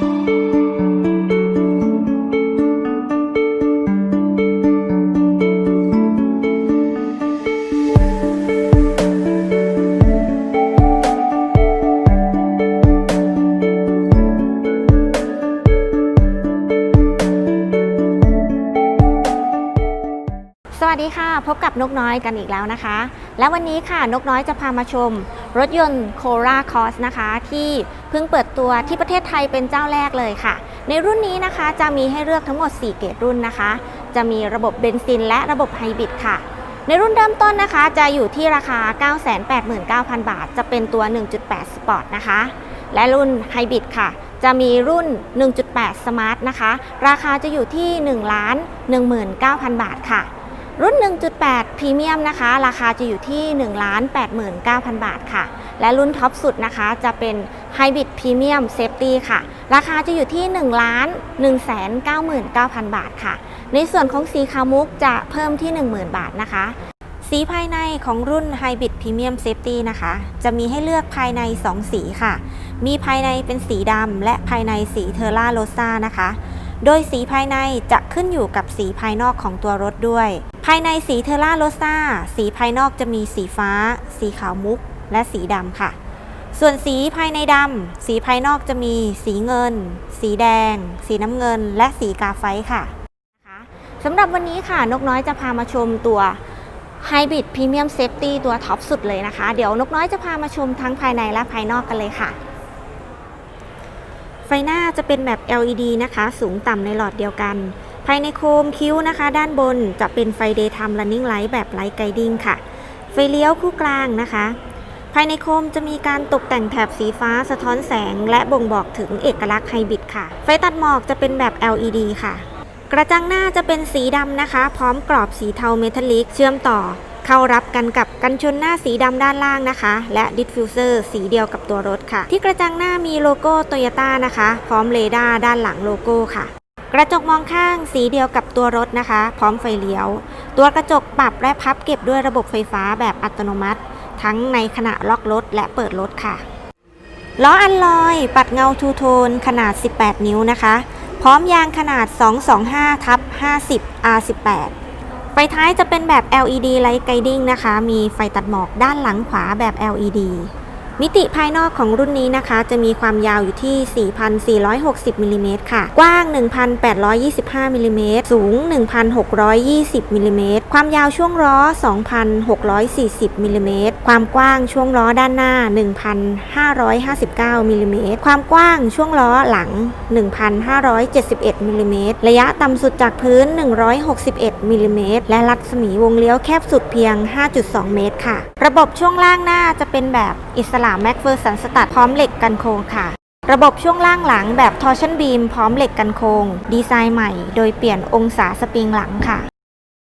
สวัสดีค่ะ พบกับนกน้อยกันอีกแล้วนะคะ และวันนี้ค่ะนกน้อยจะพามาชม รถยนต์โคราคอสนะคะ ที่ เพิ่งเปิดตัวที่ประเทศไทยเป็นเจ้าแรกเลยค่ะ ในรุ่นนี้นะคะจะมีให้เลือกทั้งหมด 4 เกรดรุ่นนะคะ จะมีระบบเบนซิน และระบบไฮบริดค่ะ ในรุ่นเริ่มต้นนะคะ จะอยู่ที่ราคา 989,000 บาท จะเป็นตัว 1.8 Sport นะคะ และรุ่นไฮบริดค่ะ จะมีรุ่น 1.8 Smart นะคะ ราคาจะอยู่ที่ 1 19,000 บาทค่ะ รุ่น 1.8 พรีเมียมนะคะ ราคาจะอยู่ที่ 1 89,000 บาทค่ะ และรุ่นท็อปสุดนะคะจะเป็น Hybrid Premium Safety ค่ะ ราคาจะอยู่ที่ 1 1 99,000 บาทค่ะ ในส่วนของสีขามุกจะเพิ่มที่ 10,000 บาทนะคะ สีภายในของรุ่น Hybrid Premium Safety นะคะ จะมีให้เลือกภายใน 2 สีค่ะ มีภายในเป็นสีดำและภายในสีเทอร่าโรซานะคะ โดยสีภายในจะขึ้นอยู่กับสีภายนอกของตัวรถด้วย ภายในสีเทอร่าโรซาสีภายนอกจะมีสีฟ้า สีขาวมุก และสีดำค่ะ ส่วนสีภายในดำสีภายนอกจะมีสีเงิน สีแดง สีน้ำเงิน และสีกาไฟค่ะนะคะสำหรับวันนี้ค่ะ นกน้อยจะพามาชมตัว Hybrid Premium Safety ตัวท็อปสุดเลยนะคะ เดี๋ยวนกน้อยจะพามาชมทั้งภายในและภายนอกกันเลยค่ะ ไฟหน้าจะเป็นแบบ LED นะคะ สูงต่ำในหลอดเดียวกัน ภายในโคมคิ้วนะคะ ด้านบนจะเป็นไฟ Daytime Running Light แบบ Light Guiding ค่ะ ไฟเลี้ยวคู่กลางนะคะ ภายในโคมจะมีการตกแต่งแถบสีฟ้าสะท้อนแสง และบ่งบอกถึงเอกลักษณ์ไฮบริดค่ะ ไฟตัดหมอกจะเป็นแบบ LED ค่ะ กระจังหน้าจะเป็นสีดำนะคะ พร้อมกรอบสีเทาเมทัลลิกเชื่อมต่อ เข้ารับกันกับกันชนหน้าสีดำด้านล่างนะคะ และดิฟฟิวเซอร์สีเดียวกับตัวรถค่ะ ที่กระจังหน้ามีโลโก้โตโยต้านะคะ พร้อมเรดาร์ด้านหลังโลโก้ค่ะ กระจกมองข้างสีเดียวกับตัวรถนะคะ พร้อมไฟเลี้ยว ตัวกระจกปรับและพับเก็บด้วยระบบไฟฟ้าแบบอัตโนมัติ ทั้งในขณะล็อกรถและเปิดรถค่ะล้ออัลลอย ปัดเงาทูโทนขนาด 18 นิ้วนะคะ พร้อมยางขนาด 225ทับ50 R18 ฟท้ายจะเป็นแบบ LED Light Guiding นะคะ มีไฟตัดหมอกด้านหลังขวาแบบ LED มิติภายนอกของรุ่นนี้นะคะ จะมีความยาวอยู่ที่ 4,460มิลลิเมตรค่ะ กว้าง 1,825มิลลิเมตร สูง 1,620มิลลิเมตร ความยาวช่วงล้อ 2,640มิลลิเมตร ความกว้างช่วงล้อด้านหน้า 1,559มิลลิเมตร ความกว้างช่วงล้อหลัง 1,571มิลลิเมตร ระยะต่ำสุดจากพื้น 161มิลลิเมตร และรัศมีวงเลี้ยวแคบสุดเพียง 5.2 เมตรค่ะ ระบบช่วงล่างหน้าจะเป็นแบบอิสระแม็กเฟอร์สันสตัดพร้อมเหล็กกันโค้งค่ะ ระบบช่วงล่างหลังแบบทอร์ชันบีมพร้อมเหล็กกันโค้งดีไซน์ใหม่ โดยเปลี่ยนองศาสปริงหลังค่ะ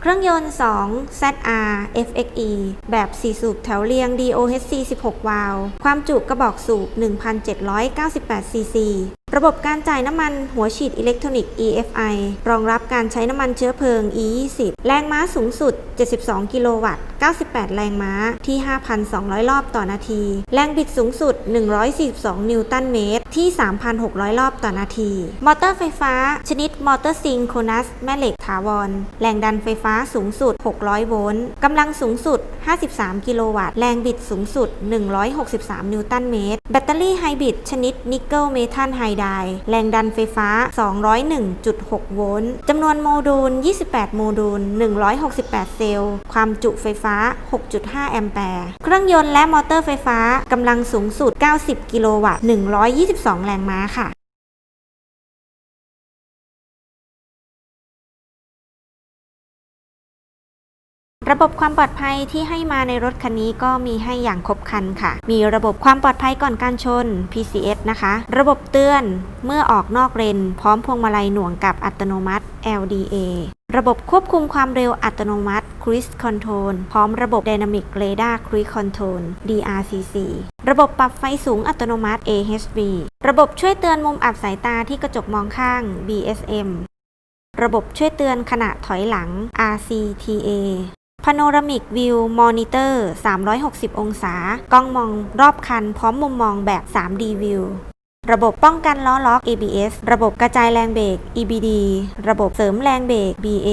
เครื่องยนต์ 2 ZR FXE แบบ 4 สูบแถวเรียง DOHC 16 วาล์วความจุกระบอกสูบ 1,798ซีซีระบบการจ่ายน้ำมันหัวฉีดอิเล็กทรอนิกส์ EFI รองรับการใช้น้ำมันเชื้อเพลิง E20 แรงม้าสูงสุด 72 กิโลวัตต์ 98 แรงม้าที่ 5,200 รอบต่อนาที แรงบิดสูงสุด 142 นิวตันเมตร ที่ 3,600 รอบต่อนาที มอเตอร์ไฟฟ้า ชนิดมอเตอร์ซิงโคนัส แม่เหล็กถาวร แรงดันไฟฟ้าสูงสุด 600 โวลต์กำลังสูงสุด 53 กิโลวัตต์ แรงบิดสูงสุด 163 นิวตันเมตร แบตเตอรี่ไฮบริดชนิดนิกเกิลเมทัลไฮไดร์แรงดันไฟฟ้า 201.6 โวลต์จำนวนโมดูล 28 โมดูล 168 เซลล์ ความจุไฟฟ้า6.5 แอมแปร์ เครื่องยนต์และมอเตอร์ไฟฟ้ากำลังสูงสุด 90 กิโลวัตต์ 122 แรงม้าค่ะระบบความปลอดภัยที่ให้มาในรถคันนี้ก็มีให้อย่างครบครันค่ะ มีระบบความปลอดภัยก่อนการชน PCS นะคะ ระบบเตือนเมื่อออกนอกเลน พร้อมพวงมาลัยหน่วงกับอัตโนมัติ LDA ระบบควบคุมความเร็วอัตโนมัติ Cruise Control พร้อมระบบ Dynamic Radar Cruise Control DRCC ระบบปรับไฟสูงอัตโนมัติ AHV ระบบช่วยเตือนมุมอับสายตาที่กระจกมองข้าง BSM ระบบช่วยเตือนขณะถอยหลัง RCTA Panoramic View Monitor 360 องศา กล้องมองรอบคันพร้อมมุมมองแบบ 3D View ระบบป้องกันล้อล็อก ABS ระบบกระจายแรงเบรก EBD ระบบเสริมแรงเบรก BA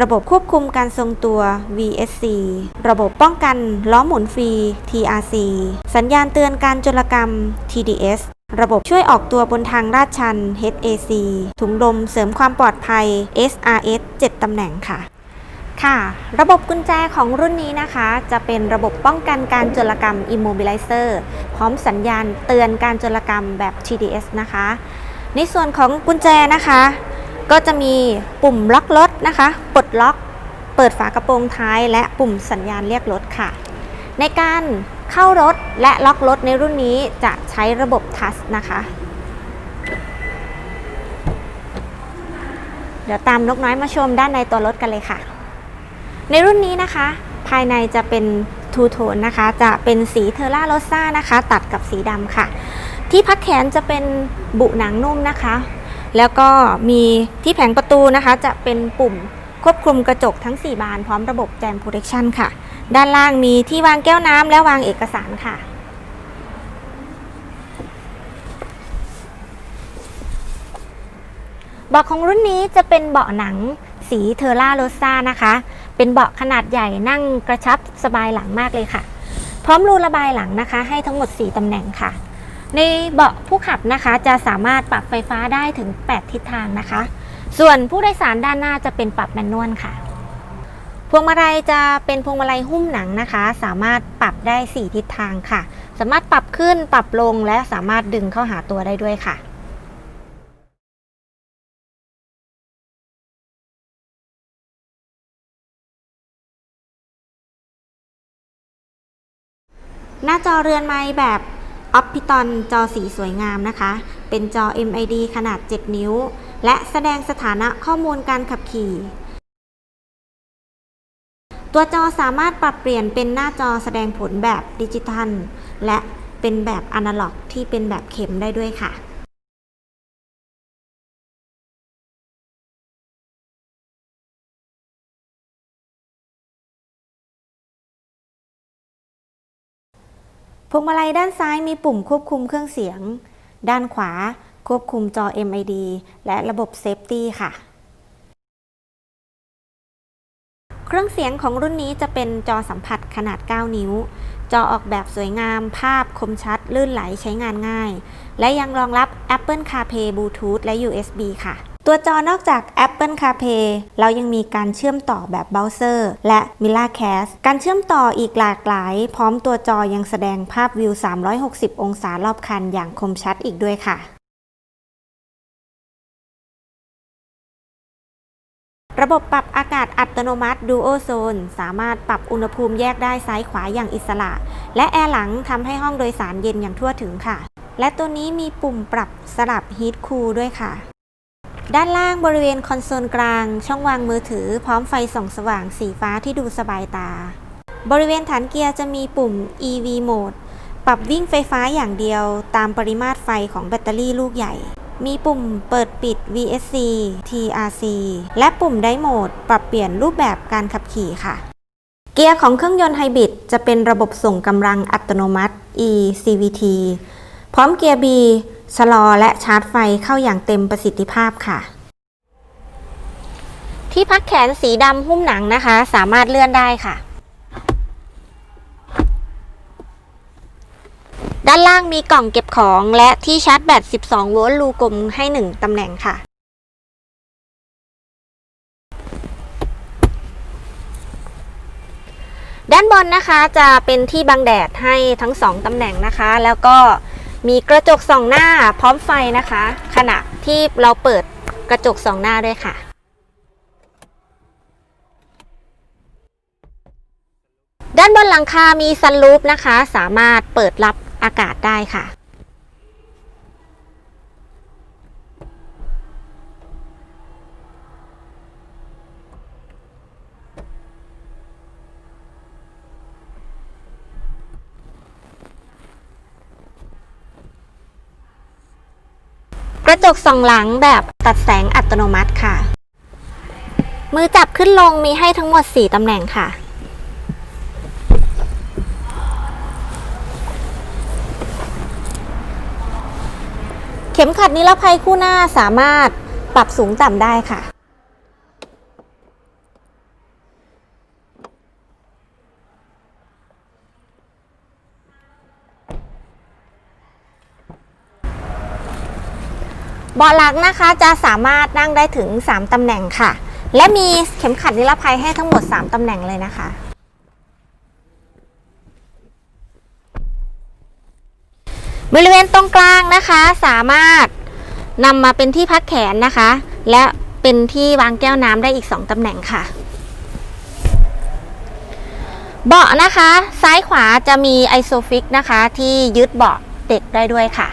ระบบควบคุมการทรงตัว VSC ระบบป้องกันล้อหมุนฟรี TRC สัญญาณเตือนการจลกรรม TDS ระบบช่วยออกตัวบนทางลาดชัน HAC ถุงลมเสริมความปลอดภัย SRS 7 ตำแหน่งค่ะ ค่ะ ระบบกุญแจของรุ่นนี้นะคะ จะเป็นระบบป้องกันการโจรกรรม Immobilizer พร้อมสัญญาณเตือนการโจรกรรมแบบ TDS นะคะ ในส่วนของกุญแจนะคะ ก็จะมีปุ่มล็อกรถนะคะ ปลดล็อก เปิดฝากระโปรงท้าย และปุ่มสัญญาณเรียกรถค่ะ ในการเข้ารถและล็อกรถในรุ่นนี้จะใช้ระบบทัชนะคะ เดี๋ยวตามนกน้อยมาชมด้านในตัวรถกันเลยค่ะ ในรุ่นนี้นะคะ ภายในจะเป็นทูโทนนะคะ จะเป็นสีเทอร่าโรซ่านะคะ ตัดกับสีดำค่ะ ที่พักแขนจะเป็นบุหนังนุ่มนะคะ แล้วก็มีที่แผงประตูนะคะ จะเป็นปุ่มควบคุมกระจกทั้ง 4 บานพร้อมระบบแจมโปรเทคชั่นค่ะ ด้านล่างมีที่วางแก้วน้ำและวางเอกสารค่ะเบาะของรุ่นนี้จะเป็นเบาะหนังสีเทอร่าโรซ่านะคะ เป็นเบาะขนาดใหญ่นั่งกระชับสบายหลังมากเลยค่ะ พร้อมรูระบายหลังนะคะ ให้ทั้งหมด 4ตำแหน่งค่ะ ในเบาะผู้ขับนะคะจะสามารถปรับไฟฟ้าได้ถึง 8 ทิศทางนะคะ ส่วนผู้โดยสารด้านหน้าจะเป็นปรับแมนนวลค่ะ พวงมาลัยจะเป็นพวงมาลัยหุ้มหนังนะคะ สามารถปรับได้ 4 ทิศทางค่ะ สามารถปรับขึ้นปรับลงและสามารถดึงเข้าหาตัวได้ด้วยค่ะ หน้าจอเรือนไม้แบบออปติตอนจอสีสวยงามนะคะ เป็นจอ MID ขนาด 7 นิ้ว และแสดงสถานะข้อมูลการขับขี่ ตัวจอสามารถปรับเปลี่ยนเป็นหน้าจอแสดงผลแบบดิจิทัล และเป็นแบบอนาล็อกที่เป็นแบบเข็มได้ด้วยค่ะ พวงมาลัยด้านซ้ายมีปุ่มควบคุมเครื่องเสียง ด้านขวาควบคุมจอ MID และระบบเซฟตี้ค่ะ เครื่องเสียงของรุ่นนี้จะเป็นจอสัมผัสขนาด 9 นิ้ว จอออกแบบสวยงาม ภาพคมชัด ลื่นไหลใช้งานง่าย และยังรองรับ Apple CarPlay Bluetooth และ USB ค่ะ ตัวจอนอกจาก Apple CarPlay เรายังมีการเชื่อมต่อแบบเบราว์เซอร์ และ Miracast การเชื่อมต่ออีกหลากหลาย พร้อมตัวจอยังแสดงภาพวิว 360 องศารอบคันอย่างคมชัดอีกด้วยค่ะระบบปรับอากาศอัตโนมัติ Duo Zone สามารถปรับอุณหภูมิแยกได้ซ้ายขวาอย่างอิสระ และแอร์หลังทำให้ห้องโดยสารเย็นอย่างทั่วถึงค่ะ และตัวนี้มีปุ่มปรับสลับ Heat Cool ด้วยค่ะ ด้านล่างบริเวณคอนโซลกลาง ช่องวางมือถือ พร้อมไฟส่องสว่างสีฟ้าที่ดูสบายตา บริเวณฐานเกียร์จะมีปุ่ม EV Mode ปรับวิ่งไฟฟ้าอย่างเดียว ตามปริมาตรไฟของแบตเตอรี่ลูกใหญ่ มีปุ่มเปิดปิด VSC TRC และปุ่มไดโหมด ปรับเปลี่ยนรูปแบบการขับขี่ค่ะ เกียร์ของเครื่องยนต์ไฮบริดจะเป็นระบบส่งกำลังอัตโนมัติ eCVT พร้อมเกียร์ B ชะลอและชาร์จไฟเข้าอย่างเต็มประสิทธิภาพค่ะ ที่พักแขนสีดำหุ้มหนังนะคะ สามารถเลื่อนได้ค่ะ ด้านล่างมีกล่องเก็บของและที่ชาร์จแบต 12 โวลต์รูกลมให้ 1 ตำแหน่งค่ะด้านบนนะคะจะเป็นที่บังแดดให้ทั้ง 2ตำแหน่งนะคะ แล้วก็ มีกระจกสองหน้าพร้อมไฟนะคะ ขณะที่เราเปิดกระจกสองหน้าด้วยค่ะ ด้านบนหลังคามีซันรูฟนะคะ สามารถเปิดรับอากาศได้ค่ะ กระจกสองหลังแบบตัดแสงอัตโนมัติค่ะ มือจับขึ้นลงมีให้ทั้งหมด 4 ตำแหน่งค่ะ เข็มขัดนิรภัยคู่หน้าสามารถปรับสูงต่ำได้ค่ะ เบาะหลังนะคะจะสามารถนั่งได้ถึง 3 ตำแหน่งค่ะ และมีเข็มขัดนิรภัยให้ทั้งหมด 3 ตำแหน่งเลยนะคะ บริเวณตรงกลางนะคะสามารถนำมาเป็นที่พักแขนนะคะ และเป็นที่วางแก้วน้ำได้อีก 2 ตำแหน่งค่ะเบาะนะคะ ซ้ายขวาจะมีไอโซฟิกนะคะ ที่ยึดเบาะเด็กได้ด้วยค่ะ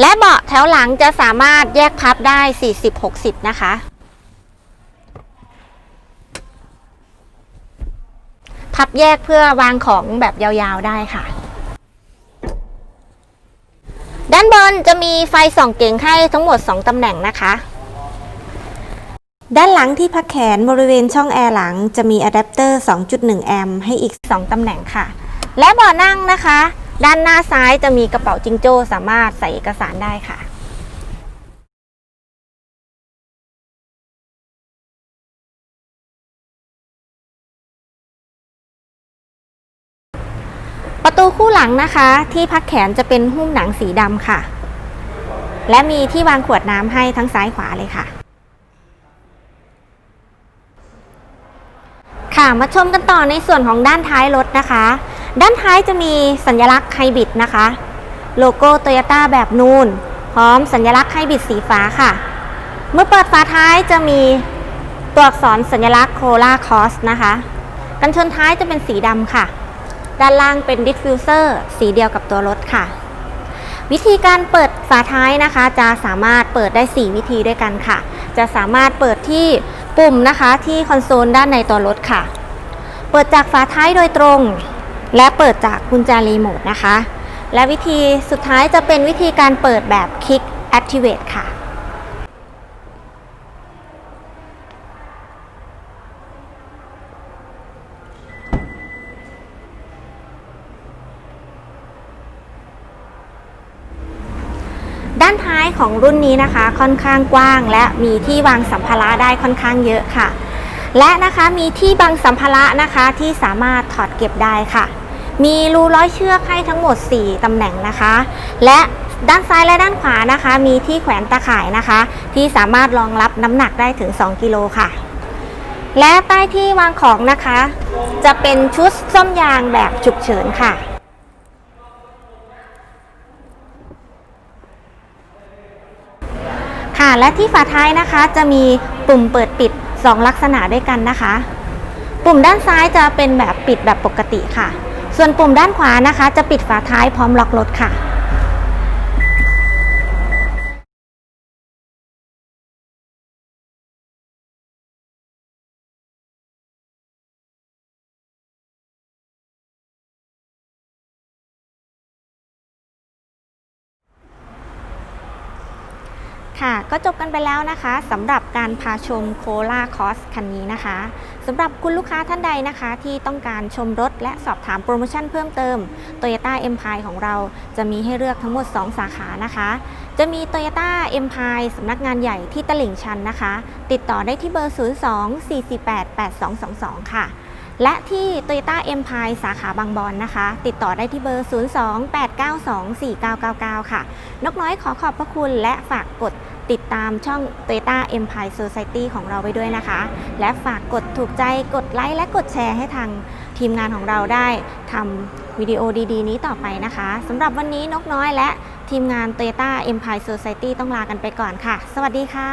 และเบาะแถวหลังจะสามารถแยกพับได้ 40-60 นะคะ พับแยกเพื่อวางของแบบยาวๆได้ค่ะ ด้านบนจะมีไฟส่องเก่งให้ทั้งหมด 2 ตำแหน่งนะคะ ด้านหลังที่พักแขนบริเวณช่องแอร์หลังจะมีอะแดปเตอร์ 2.1 แอมป์ให้อีก 2 ตำแหน่งค่ะ และเบาะนั่งนะคะ ด้านหน้าซ้ายจะมีกระเป๋าจิงโจ้สามารถใส่เอกสารได้ค่ะประตูคู่หลังนะคะ ที่พักแขนจะเป็นหุ้มหนังสีดำค่ะ และมีที่วางขวดน้ำให้ทั้งซ้ายขวาเลยค่ะ ค่ะมาชมกันต่อในส่วนของด้านท้ายรถนะคะ ด้านท้ายจะมีสัญลักษณ์ไฮบริดนะคะ โลโก้โตโยต้าแบบนูน พร้อมสัญลักษณ์ไฮบริดสีฟ้าค่ะ เมื่อเปิดฝาท้ายจะมีตัวอักษรสัญลักษณ์โคลาคอสนะคะ กันชนท้ายจะเป็นสีดำค่ะ ด้านล่างเป็นดิฟฟิวเซอร์สีเดียวกับตัวรถค่ะ วิธีการเปิดฝาท้ายนะคะ จะสามารถเปิดได้ 4 วิธีด้วยกันค่ะ จะสามารถเปิดที่ปุ่มนะคะที่คอนโซลด้านในตัวรถค่ะ เปิดจากฝาท้ายโดยตรง และเปิดจากกุญแจรีโมทนะคะ และวิธีสุดท้ายจะเป็นวิธีการเปิดแบบ Kick Activate ค่ะ ด้านท้ายของรุ่นนี้นะคะ ค่อนข้างกว้าง และมีที่วางสัมภาระได้ค่อนข้างเยอะค่ะ และนะคะมีที่บังสัมภาระนะคะที่สามารถถอดเก็บได้ค่ะ มีรูร้อยเชือกให้ทั้งหมด 4ตำแหน่งนะคะ และด้านซ้ายและด้านขวานะคะ มีที่แขวนตะข่ายนะคะ ที่สามารถรองรับน้ำหนักได้ถึง 2 กิโลค่ะ และใต้ที่วางของนะคะ จะเป็นชุดซ่อมยางแบบฉุกเฉินค่ะค่ะและที่ฝาท้ายนะคะจะมีปุ่มเปิดปิด 2 ลักษณะด้วยกันนะคะ ปุ่มด้านซ้ายจะเป็นแบบปิดแบบปกติค่ะ ส่วนปุ่มด้านขวานะคะ จะปิดฝาท้ายพร้อมล็อกรถค่ะ ค่ะก็จบกันไปแล้วนะคะสำหรับการพาชมโคลาคอสคันนี้นะคะสำหรับคุณลูกค้าท่านใดนะคะ ที่ต้องการชมรถและสอบถามโปรโมชั่นเพิ่มเติม Toyota Empire ของเราจะมีให้เลือกทั้งหมด 2 สาขานะคะ จะมี Toyota Empire สำนักงานใหญ่ที่ตลิ่งชันนะคะ ติดต่อได้ที่เบอร์ 02-448-8222 ค่ะ และที่ Toyota Empire สาขาบางบอนนะคะ ติดต่อได้ที่เบอร์ 02-892-4999 ค่ะ นกน้อยขอขอบพระคุณและฝากกดติดตามช่อง Toyota Empire Society ของเราไว้ด้วยนะคะ และฝากกดถูกใจกดไลค์และกดแชร์ให้ทางทีมงานของเราได้ทำวิดีโอดีๆ นี้ต่อไปนะคะสำหรับวันนี้นกน้อยและทีมงาน Toyota Empire Society ต้องลากันไปก่อนค่ะ สวัสดีค่ะ